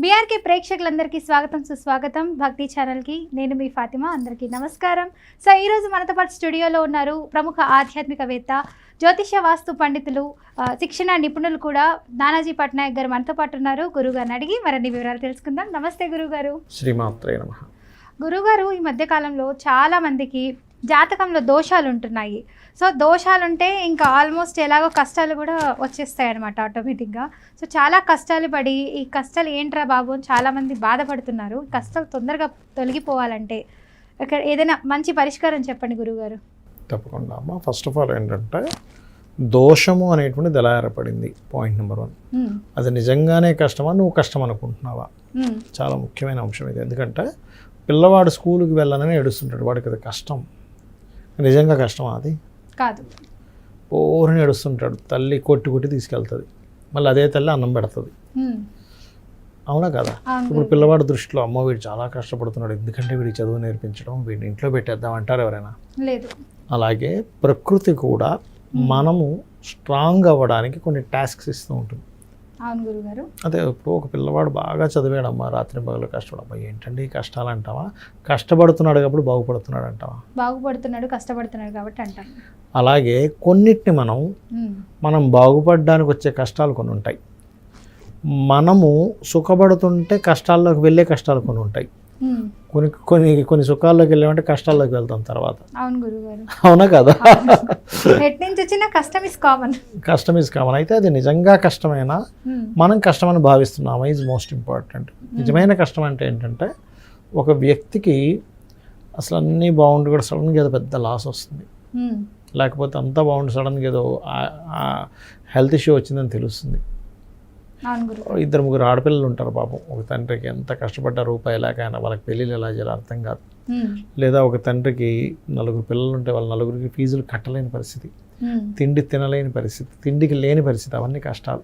BRK ప్రేక్షకులందరికీ స్వాగతం సుస్వాగతం. భక్తి ఛానల్కి నేను మీ ఫాతిమా. అందరికీ నమస్కారం. సో ఈరోజు మనతో పాటు స్టూడియోలో ఉన్నారు ప్రముఖ ఆధ్యాత్మికవేత్త జ్యోతిష వాస్తు పండితులు శిక్షణ నిపుణులు కూడా నానాజీ పట్నాయక్ గారు మనతో పాటు ఉన్నారు. గురుగారిని అడిగి మరిన్ని వివరాలు తెలుసుకుందాం. నమస్తే గురుగారు శ్రీమాత్రే నమ. గురుగారు ఈ మధ్యకాలంలో చాలా మందికి జాతకంలో దోషాలు ఉంటున్నాయి సో దోషాలు ఉంటే ఇంకా ఆల్మోస్ట్ ఎలాగో కష్టాలు కూడా వచ్చేస్తాయి అనమాట ఆటోమేటిక్గా. సో చాలా కష్టాలు పడి ఈ కష్టాలు ఏంట్రా బాబు అని చాలామంది బాధపడుతున్నారు. కష్టాలు తొందరగా తొలగిపోవాలంటే ఇక్కడ ఏదైనా మంచి పరిష్కారం చెప్పండి గురుగారు తప్పకుండా అమ్మ. ఫస్ట్ ఆఫ్ ఆల్ ఏంటంటే దోషము అనేటువంటిది ఎలా ఏర్పడింది పాయింట్ నెంబర్ వన్. అది నిజంగానే కష్టమా? నువ్వు కష్టం అనుకుంటున్నావా చాలా ముఖ్యమైన అంశం ఇది. ఎందుకంటే పిల్లవాడు స్కూల్కి వెళ్ళాలని ఏడుస్తుంటాడు. వాడికి అది కష్టం. నిజంగా కష్టమా అది? కాదు. ఓరని ఏడుస్తుంటాడు తల్లి కొట్టి కొట్టి తీసుకెళ్తుంది. మళ్ళీ అదే తల్లి అన్నం పెడుతుంది. అవునా కదా? ఇప్పుడు పిల్లవాడి దృష్టిలో అమ్మ వీడు చాలా కష్టపడుతున్నాడు ఎందుకంటే వీడికి చదువు నేర్పించడం వీడిని ఇంట్లో పెట్టేద్దాం అంటారు ఎవరైనా? లేదు. అలాగే ప్రకృతి కూడా మనము స్ట్రాంగ్ అవ్వడానికి కొన్ని టాస్క్స్ ఇస్తూ ఉంటుంది. అవును గురుగారు. అదే ఇప్పుడు ఒక పిల్లవాడు బాగా చదివాడమ్మా రాత్రి పగలు కష్టపడమ్మా. ఏంటండి కష్టాలు అంటావా కష్టపడుతున్నాడు కాబట్టి బాగుపడుతున్నాడు అంటావా బాగుపడుతున్నాడు కష్టపడుతున్నాడు కాబట్టి అంటాం. అలాగే కొన్నిటిని మనం మనం బాగుపడడానికి వచ్చే కష్టాలు కొన్ని ఉంటాయి. మనము సుఖపడుతుంటే కష్టాల్లోకి వెళ్ళే కష్టాలు కొన్ని ఉంటాయి. కొన్ని కొన్ని కొన్ని సుఖాల్లోకి వెళ్ళామంటే కష్టాల్లోకి వెళ్తాం తర్వాత. అవును గురుగారు. అవునా కదా? నుంచి వచ్చిన కష్టం ఇస్ కామన్ కష్టం ఇస్ కామన్ అయితే అది నిజంగా కష్టమైనా మనం కష్టమని భావిస్తున్నామా ఈజ్ మోస్ట్ ఇంపార్టెంట్ నిజమైన కష్టం అంటే ఏంటంటే ఒక వ్యక్తికి అసలు అన్నీ బాగుండి కూడా సడన్గా ఏదో పెద్ద లాస్ వస్తుంది. లేకపోతే అంతా బాగుండి సడన్గా ఏదో హెల్త్ ఇష్యూ వచ్చిందని తెలుస్తుంది. ఇద్దరు ముగ్గురు ఆడపిల్లలు ఉంటారు పాపం. ఒక తండ్రికి ఎంత కష్టపడ్డ రూపాయి లేకైనా వాళ్ళకి పెళ్ళిళ్ళు ఎలా చేయాలో అర్థం కాదు. లేదా ఒక తండ్రికి నలుగురు పిల్లలు ఉంటే వాళ్ళ నలుగురికి ఫీజులు కట్టలేని పరిస్థితి. తిండి తినలేని పరిస్థితి తిండికి లేని పరిస్థితి అవన్నీ కష్టాలు.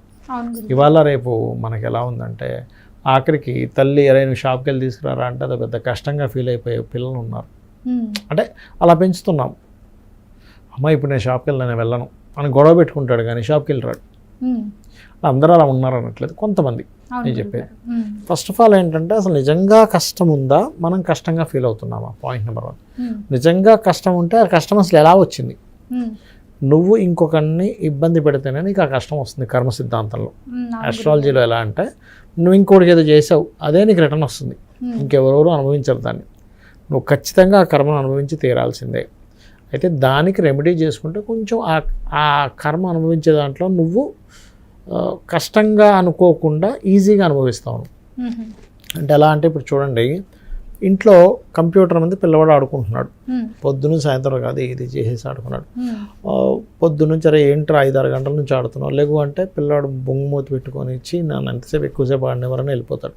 ఇవాళ రేపు మనకి ఎలా ఉందంటే ఆఖరికి తల్లి ఎవరైనా షాప్కి వెళ్ళి తీసుకురారా అంటే అది పెద్ద కష్టంగా ఫీల్ అయిపోయే పిల్లలు ఉన్నారు. అంటే అలా పెంచుతున్నాం. అమ్మ ఇప్పుడు నేను షాప్కి వెళ్ళి నేను వెళ్ళను అని గొడవ పెట్టుకుంటాడు కానీ షాప్కి వెళ్ళి రాడు అందరూ అలా ఉన్నారు అనట్లేదు కొంతమంది నేను. చెప్పేది. ఫస్ట్ ఆఫ్ ఆల్ ఏంటంటే అసలు నిజంగా కష్టం ఉందా? మనం కష్టంగా ఫీల్ అవుతున్నామా పాయింట్ నెంబర్ వన్ నిజంగా కష్టం ఉంటే ఆ కష్టం అసలు ఎలా వచ్చింది? నువ్వు ఇంకొకరిని ఇబ్బంది పెడితేనే నీకు ఆ కష్టం వస్తుంది కర్మ సిద్ధాంతంలో. ఆస్ట్రాలజీలో ఎలా అంటే నువ్వు ఇంకోటికి ఏదో చేసావు అదే నీకు రిటర్న్ వస్తుంది. ఇంకెవరెవరు అనుభవించరు దాన్ని. నువ్వు ఖచ్చితంగా ఆ కర్మను అనుభవించి తీరాల్సిందే. అయితే దానికి రెమెడీ చేసుకుంటే కొంచెం ఆ ఆ కర్మ అనుభవించే దాంట్లో నువ్వు కష్టంగా అనుకోకుండా ఈజీగా అనుభవిస్తావు. అంటే ఎలా అంటే ఇప్పుడు చూడండి ఇంట్లో కంప్యూటర్ మీద పిల్లవాడు ఆడుకుంటున్నాడు. పొద్దున సాయంత్రం కాదు ఇది చేసేసి ఆడుకున్నాడు. అరే ఏంట్రా ఐదు ఆరు గంటల నుంచి ఆడుతున్నావు? లేవు అంటే పిల్లవాడు బొంగుమూతి పెట్టుకొని ఇచ్చి నన్ను ఎంతసేపు ఎక్కువసేపు ఆడినవరని వెళ్ళిపోతాడు.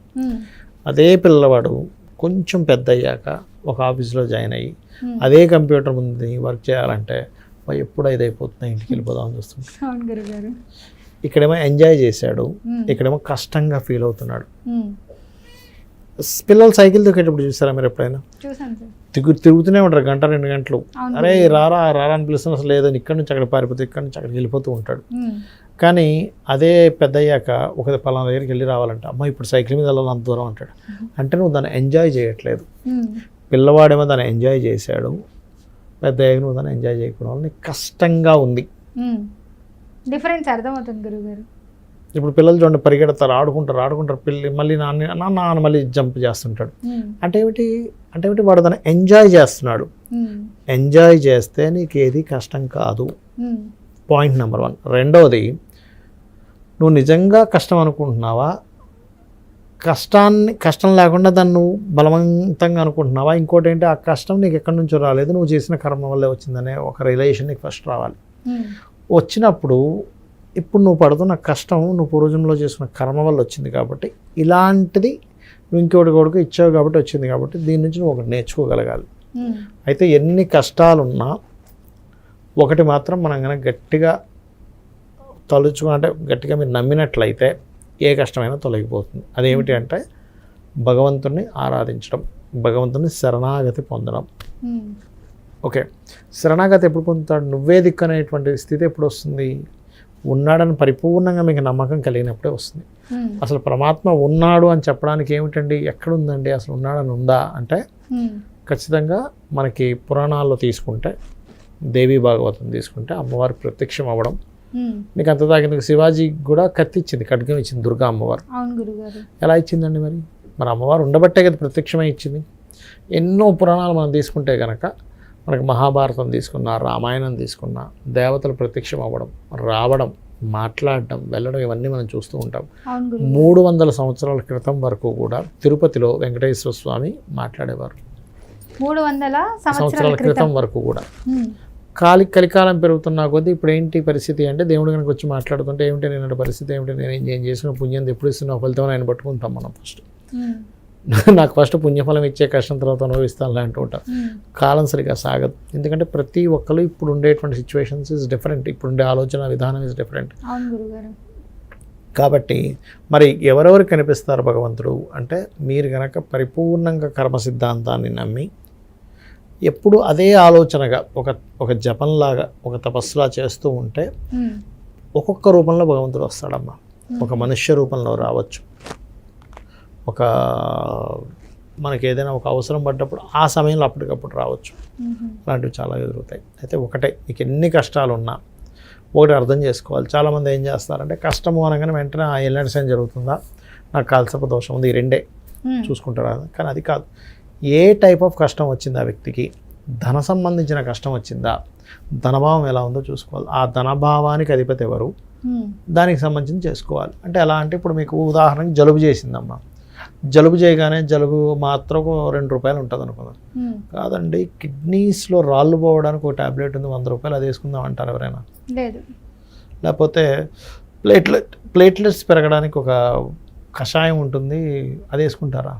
అదే పిల్లవాడు కొంచెం పెద్ద అయ్యాక ఒక ఆఫీస్లో జాయిన్ అయ్యి. అదే కంప్యూటర్ ముందు వర్క్ చేయాలంటే "అబ్బా, ఎప్పుడు ఐదు అయిపోతుంది ఇంటికి వెళ్ళిపోదామని గురుగారు ఇక్కడేమో ఎంజాయ్ చేశాడు ఇక్కడేమో కష్టంగా ఫీల్ అవుతున్నాడు. పిల్లలు సైకిల్ తొక్కేటప్పుడు చూసారా మీరు ఎప్పుడైనా? తిరుగు తిరుగుతూనే ఉంటారు గంట రెండు గంటలు. అరే రారా రారా అని పిలుస్తున్నా అసలు లేదని ఇక్కడ నుంచి అక్కడ పారిపోతే ఇక్కడ నుంచి అక్కడికి వెళ్ళిపోతూ ఉంటాడు. కానీ అదే పెద్ద అయ్యాక ఒక పలానా దగ్గరికి వెళ్ళి రావాలంటే అమ్మ ఇప్పుడు సైకిల్ మీద వెళ్ళాలి అంత దూరం అంటాడు. అంటే నువ్వు దాన్ని ఎంజాయ్ చేయట్లేదు. పిల్లవాడేమో దాన్ని ఎంజాయ్ చేశాడు పెద్ద నువ్వు దాన్ని ఎంజాయ్ చేయకపోవడం వల్ల కష్టంగా ఉంది. డిఫరెన్స్ అర్థమవుతుంది గురుగారు ఇప్పుడు పిల్లలు చూడండి పరిగెడతారు ఆడుకుంటారు ఆడుకుంటారు పిల్లి మళ్ళీ నాన్న నాన్న నాన్న మళ్ళీ జంప్ చేస్తుంటాడు. అంటే ఏమిటి? అంటే ఏమిటి? వాడు దాన్ని ఎంజాయ్ చేస్తున్నాడు. ఎంజాయ్ చేస్తే నీకు ఏది కష్టం కాదు. పాయింట్ నెంబర్ వన్ రెండవది నువ్వు నిజంగా కష్టం అనుకుంటున్నావా? కష్టాన్ని కష్టం లేకుండా దాన్ని నువ్వు బలవంతంగా అనుకుంటున్నావా? ఇంకోటి ఏంటి ఆ కష్టం నీకు ఎక్కడి నుంచో రాలేదు. నువ్వు చేసిన కర్మ వల్లే వచ్చిందనే ఒక రిలేషన్ నీకు ఫస్ట్ రావాలి. వచ్చినప్పుడు ఇప్పుడు నువ్వు పడుతున్న కష్టం నువ్వు పూర్వజంలో చేసుకున్న కర్మ వల్ల వచ్చింది కాబట్టి ఇలాంటిది నువ్వు ఇంకోటి కొడుకు ఇచ్చావు కాబట్టి వచ్చింది కాబట్టి దీని నుంచి నువ్వు ఒకటి నేర్చుకోగలగాలి. అయితే ఎన్ని కష్టాలున్నా ఒకటి మాత్రం మనం కనుక గట్టిగా తలుచుకుని అంటే గట్టిగా మీరు నమ్మినట్లయితే ఏ కష్టమైనా తొలగిపోతుంది. అదేమిటి అంటే భగవంతుణ్ణి ఆరాధించడం భగవంతుని శరణాగతి పొందడం. Um, okay. శరణాగతి ఎప్పుడు పొందుతాడు? నువ్వే దిక్కు అనేటువంటి స్థితి ఎప్పుడు వస్తుంది? ఉన్నాడని పరిపూర్ణంగా మీకు నమ్మకం కలిగినప్పుడే వస్తుంది. ఉమ్, అసలు పరమాత్మ ఉన్నాడు అని చెప్పడానికి ఏమిటండి? ఎక్కడుందండి? అసలు ఉన్నాడని ఉందా? అంటే ఉమ్, ఖచ్చితంగా మనకి పురాణాల్లో తీసుకుంటే దేవి భాగవతం తీసుకుంటే అమ్మవారు ప్రత్యక్షం అవ్వడం మీకు అంత దాకా శివాజీ కూడా కత్తి ఇచ్చింది ఖడ్గం ఇచ్చింది దుర్గా అమ్మవారు. ఎలా ఇచ్చిందండి మరి? మరి అమ్మవారు ఉండబట్టే కదా ప్రత్యక్షమై ఇచ్చింది. ఎన్నో పురాణాలు మనం తీసుకుంటే కనుక మనకి మహాభారతం తీసుకున్నా రామాయణం తీసుకున్నా దేవతలు ప్రత్యక్షం అవ్వడం రావడం మాట్లాడడం వెళ్ళడం ఇవన్నీ మనం చూస్తూ ఉంటాం. మూడు వందల సంవత్సరాల క్రితం వరకు కూడా తిరుపతిలో వెంకటేశ్వర స్వామి మాట్లాడేవారు. మూడు వందల సంవత్సరాల క్రితం వరకు కూడా. కాలి కలికాలం పెరుగుతున్నా కొద్దీ ఇప్పుడు ఏంటి పరిస్థితి అంటే దేవుడు కనుక వచ్చి మాట్లాడుతుంటే ఏమిటి నేను పరిస్థితి ఏమిటి? నేను ఏం ఏం చేసిన పుణ్యం ఎప్పుడు ఇస్తున్నా? ఫలితం ఆయన పట్టుకుంటాం మనం ఫస్ట్ ఉమ్, నాకు ఫస్ట్ పుణ్యఫలం ఇచ్చే కష్టం తర్వాత అనుభవిస్తాను అంటూ ఉంటాం. ఉమ్, కాలం సరిగా సాగదు. ఎందుకంటే ప్రతి ఒక్కరు ఇప్పుడు ఉండేటువంటి సిచ్యువేషన్స్ ఇస్ డిఫరెంట్ ఇప్పుడు ఉండే ఆలోచన విధానం ఇస్ డిఫరెంట్ కాబట్టి మరి ఎవరెవరు కనిపిస్తారు భగవంతుడు? అంటే మీరు గనక పరిపూర్ణంగా కర్మ సిద్ధాంతాన్ని నమ్మి ఎప్పుడు అదే ఆలోచనగా ఒక ఒక జపంలాగా ఒక తపస్సులా చేస్తూ ఉంటే ఒక్కొక్క రూపంలో భగవంతుడు వస్తాడమ్మా. ఒక మనుష్య రూపంలో రావచ్చు. ఒక మనకి ఏదైనా ఒక అవసరం పడ్డప్పుడు ఆ సమయంలో అప్పటికప్పుడు రావచ్చు. అలాంటివి చాలా ఎదురుతాయి అయితే ఒకటే మీకు ఎన్ని కష్టాలు ఉన్నా ఒకటి అర్థం చేసుకోవాలి. చాలామంది ఏం చేస్తారంటే కష్టము అనగానే వెంటనే ఆ ఎల్లంటి సైన్ జరుగుతుందా? నాకు కాల్సప దోషం ఉంది ఈ రెండే చూసుకుంటారా? కానీ అది కాదు. ఏ టైప్ ఆఫ్ కష్టం వచ్చింది ఆ వ్యక్తికి? ధన సంబంధించిన కష్టం వచ్చిందా? ధనభావం ఎలా ఉందో చూసుకోవాలి. ఆ ధనభావానికి అధిపతి ఎవరు? దానికి సంబంధించి చేసుకోవాలి. అంటే ఎలా అంటే ఇప్పుడు మీకు ఉదాహరణకి జలుబు చేసిందమ్మా. జలుబు చేయగానే జలుబు మాత్రం రెండు రూపాయలు ఉంటుంది అనుకుందాం. కాదండి కిడ్నీస్లో రాళ్ళు పోవడానికి ఒక టాబ్లెట్ ఉంది వంద రూపాయలు అది వేసుకుందాం అంటారు ఎవరైనా? లేదు. లేకపోతే ప్లేట్లెట్ ప్లేట్లెట్స్ పెరగడానికి ఒక కషాయం ఉంటుంది అది వేసుకుంటారా?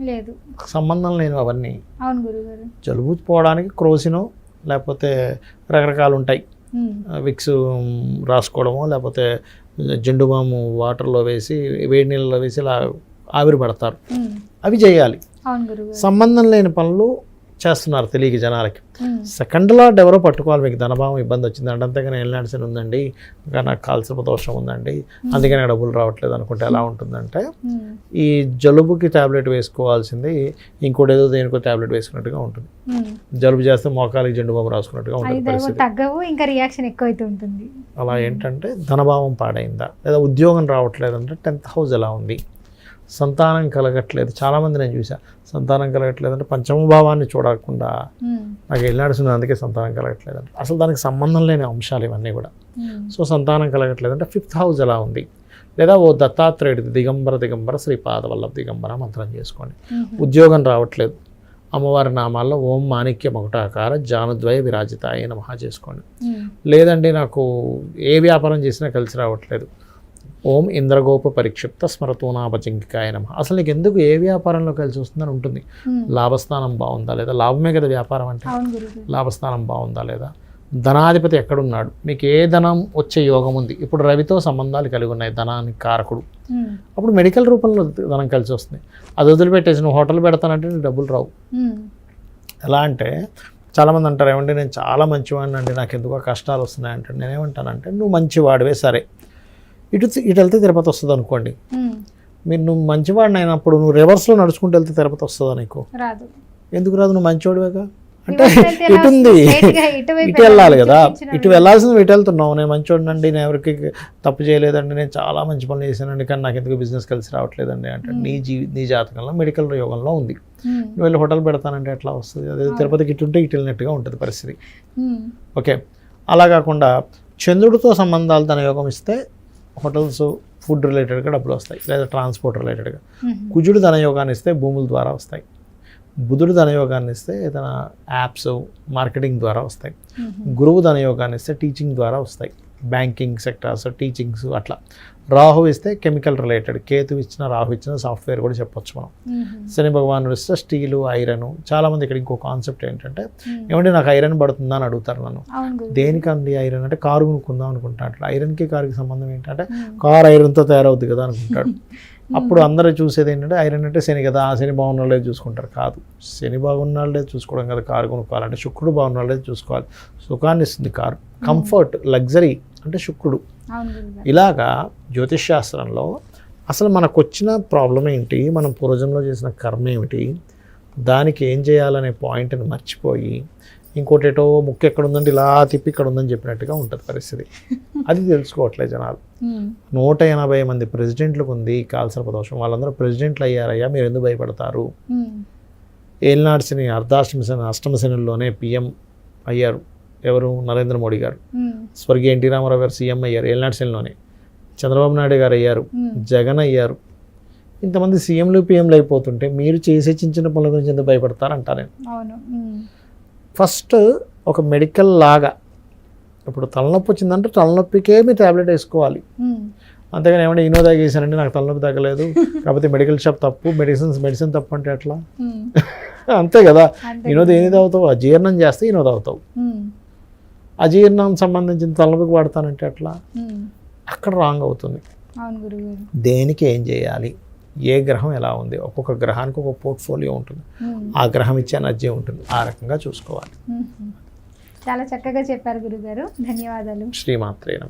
లేదు. సంబంధం లేని అవన్నీ. అవును గురుగారు. జలుబు పోవడానికి క్రోసినో లేకపోతే రకరకాలు ఉంటాయి. విక్స్ రాసుకోవడమో లేకపోతే జెండు బాము వాటర్లో వేసి వేడి నీళ్ళలో వేసి ఇలా ఆవిరి పడతారు. అవి చేయాలి. సంబంధం లేని పనులు చేస్తున్నారు తెలియక జనాలకి. సెకండ్ లాట్ ఎవరో పట్టుకోవాలి మీకు ధనభావం ఇబ్బంది వచ్చింది. అంటే అంతేగాని ఎల్నాడ్సన్ ఉందండి ఇంకా నాకు కాల్సప దోషం ఉందండి. అందుకే నాకు డబ్బులు రావట్లేదు అనుకుంటే ఎలా ఉంటుందంటే ఈ జలుబుకి టాబ్లెట్ వేసుకోవాల్సింది ఇంకోటి ఏదో దేనికో టాబ్లెట్ వేసుకున్నట్టుగా ఉంటుంది. జలుబు చేస్తే మోకాలికి జెండు బాంబు రాసుకున్నట్టుగా ఉంటుంది తగ్గవు ఇంకా రియాక్షన్ ఎక్కువ ఉంటుంది. అలా ఏంటంటే ధనభావం పాడైందా? లేదా ఉద్యోగం రావట్లేదంటే టెన్త్ హౌస్ ఎలా ఉంది? సంతానం కలగట్లేదు. చాలామంది నేను చూసా సంతానం కలగట్లేదు అంటే పంచమ భావాన్ని చూడకుండా నాకు వెళ్ళాడుతుంది అందుకే సంతానం కలగట్లేదు. అంటే అసలు దానికి సంబంధం లేని అంశాలు ఇవన్నీ కూడా. సో సంతానం కలగట్లేదు అంటే ఫిఫ్త్ హౌస్ ఎలా ఉంది? లేదా ఓ దత్తాత్రేయుడి దిగంబర దిగంబర శ్రీపాద వల్లభ దిగంబర మంత్రం చేసుకోండి. ఉద్యోగం రావట్లేదు. అమ్మవారి నామాల్లో ఓం మాణిక్య ఒకటాకార జానుద్వయ విరాజితాయ నమః చేసుకోండి. ఉమ్, లేదండి నాకు ఏ వ్యాపారం చేసినా కలిసి రావట్లేదు. ఓం ఇంద్రగోప పరిక్షిప్త స్మరతోనాపచింకికాయ నమ. అసలు నీకు ఎందుకు ఏ వ్యాపారంలో కలిసి వస్తుందని ఉంటుంది. లాభస్థానం బాగుందా లేదా? లాభమే కదా వ్యాపారం అంటే. లాభస్థానం బాగుందా లేదా? ధనాధిపతి ఎక్కడున్నాడు? మీకు ఏ ధనం వచ్చే యోగం ఉంది? ఇప్పుడు రవితో సంబంధాలు కలిగి ఉన్నాయి ధనానికి కారకుడు. అప్పుడు మెడికల్ రూపంలో ధనం కలిసి వస్తుంది. అది వదిలిపెట్టేసి నువ్వు హోటల్ పెడతానంటే నీకు డబ్బులు రావు. ఎలా అంటే చాలామంది అంటారు ఏమంటే నేను చాలా మంచివాడిని అండి నాకు ఎందుకో కష్టాలు వస్తున్నాయి అంటే నేనేమంటానంటే నువ్వు మంచివాడివే సరే. ఇటు ఇటు వెళ్తే తిరుపతి వస్తుంది అనుకోండి. మీరు నువ్వు మంచివాడిని అయినప్పుడు నువ్వు రివర్స్లో నడుచుకుంటూ వెళ్తే తిరుపతి వస్తుందా నీకు? ఎందుకు రాదు? నువ్వు మంచివాడివేగా? అంటే ఇటు ఉంది ఇటు వెళ్ళాలి కదా. ఇటు వెళ్ళాల్సింది ఇటు వెళ్తున్నావు. నేను మంచివాడినండి నేను ఎవరికి తప్పు చేయలేదండి నేను చాలా మంచి పనులు చేశానండి కానీ నాకు ఎందుకు బిజినెస్ కలిసి రావట్లేదండి అంటే నీ జీ నీ జాతకంలో మెడికల్ యోగంలో ఉంది. నువ్వు వెళ్ళి హోటల్ పెడతానంటే ఎట్లా వస్తుంది? అదే తిరుపతికి ఇటు ఉంటే ఇటు వెళ్ళినట్టుగా ఉంటుంది పరిస్థితి. ఓకే. అలా కాకుండా చంద్రుడితో సంబంధాలు తన యోగం ఇస్తే హోటల్స్ ఫుడ్ రిలేటెడ్గా డబ్బులు వస్తాయి లేదా ట్రాన్స్పోర్ట్ రిలేటెడ్గా. కుజుడు ధన యోగాన్ని ఇస్తే భూముల ద్వారా వస్తాయి. బుధుడు ధన యోగాన్ని ఇస్తే ఏదైనా యాప్స్ మార్కెటింగ్ ద్వారా వస్తాయి. గురువు ధన యోగాన్ని ఇస్తే టీచింగ్ ద్వారా వస్తాయి. బ్యాంకింగ్ సెక్టార్స్ టీచింగ్స్ అట్లా. రాహు ఇస్తే కెమికల్ రిలేటెడ్ కేతు ఇచ్చిన రాహు ఇచ్చిన సాఫ్ట్వేర్ కూడా చెప్పొచ్చు మనం. శని భగవానుడు ఇస్తే స్టీలు ఐరన్ చాలామంది ఇక్కడ ఇంకో కాన్సెప్ట్ ఏంటంటే. ఏమంటే నాకు ఐరన్ పడుతుందా? అని అడుగుతారు నన్ను. దేనికండి ఐరన్? అంటే కారు కొనుక్కుందాం అనుకుంటా. అట్లా ఐరన్కి కారుకి సంబంధం ఏంటంటే కార్ ఐరన్తో తయారవుద్ది కదా అనుకుంటాడు. అప్పుడు అందరూ చూసేది ఏంటంటే ఐరన్ అంటే శని కదా ఆ శని బాగున్నాళ్ళే చూసుకుంటారు. కాదు శని బాగున్నాళ్ళే చూసుకోవడం కదా కారు కొనుక్కోవాలంటే శుక్రుడు బాగున్నాళ్ళే చూసుకోవాలి. సుఖాన్ని ఇస్తుంది కారు. కంఫర్ట్ లగ్జరీ అంటే శుక్రుడు. ఇలాగా జ్యోతిష్ శాస్త్రంలో అసలు మనకు వచ్చిన ప్రాబ్లం ఏంటి మనం పూర్వజంలో చేసిన కర్మ ఏమిటి దానికి ఏం చేయాలనే పాయింట్ని మర్చిపోయి ఇంకోటి ఏటో ముక్కు ఎక్కడ ఉందంటే ఇలా తిప్పి ఇక్కడ ఉందని చెప్పినట్టుగా ఉంటుంది పరిస్థితి. అది తెలుసుకోవట్లేదు జనాలు. నూట ఎనభై మంది ప్రెసిడెంట్లకు ఉంది కాల్సర్ప దోషం. వాళ్ళందరూ ప్రెసిడెంట్లు అయ్యారయ్యా మీరు ఎందుకు భయపడతారు? ఏలినాడు శని అర్ధాష్టమి శని అష్టమ శనిలోనే పిఎం అయ్యారు. ఎవరు? నరేంద్ర మోడీ గారు. స్వర్గీయ ఎన్టీ రామారావు గారు సీఎం అయ్యారు ఏలినాడు శనిలోనే. చంద్రబాబు నాయుడు గారు అయ్యారు. జగన్ అయ్యారు. ఇంతమంది సీఎంలు పిఎంలు అయిపోతుంటే మీరు చేసే చిన్న చిన్న పనుల గురించి ఎందుకు భయపడతారంటా నేను ఫస్ట్ ఒక మెడికల్ లాగా. ఇప్పుడు తలనొప్పి వచ్చిందంటే తలనొప్పికే మీరు ట్యాబ్లెట్ వేసుకోవాలి. అంతేగాని ఏమంటే ఇనో తాగేసానండి నాకు తలనొప్పి తగ్గలేదు. కాకపోతే మెడికల్ షాప్ తప్పు మెడిసిన్స్ మెడిసిన్ తప్పు అంటే ఎట్లా అంతే కదా. ఇనోది ఏది తాగుతావు? అజీర్ణం చేస్తే ఇనో తాగుతావు. ఉమ్, అజీర్ణం సంబంధించిన తలనొప్పికి వాడతానంటే ఎట్లా? అక్కడ రాంగ్ అవుతుంది. దేనికి ఏం చేయాలి? ఏ గ్రహం ఎలా ఉంది? ఒక్కొక్క గ్రహానికి ఒక పోర్ట్ఫోలియో ఉంటుంది. ఉమ్, ఆ గ్రహం ఇచ్చే ఎనర్జీ ఉంటుంది. ఆ రకంగా చూసుకోవాలి. ఉమ్. చాలా చక్కగా చెప్పారు గురుగారు. ధన్యవాదాలు. శ్రీమాత్రే నమ.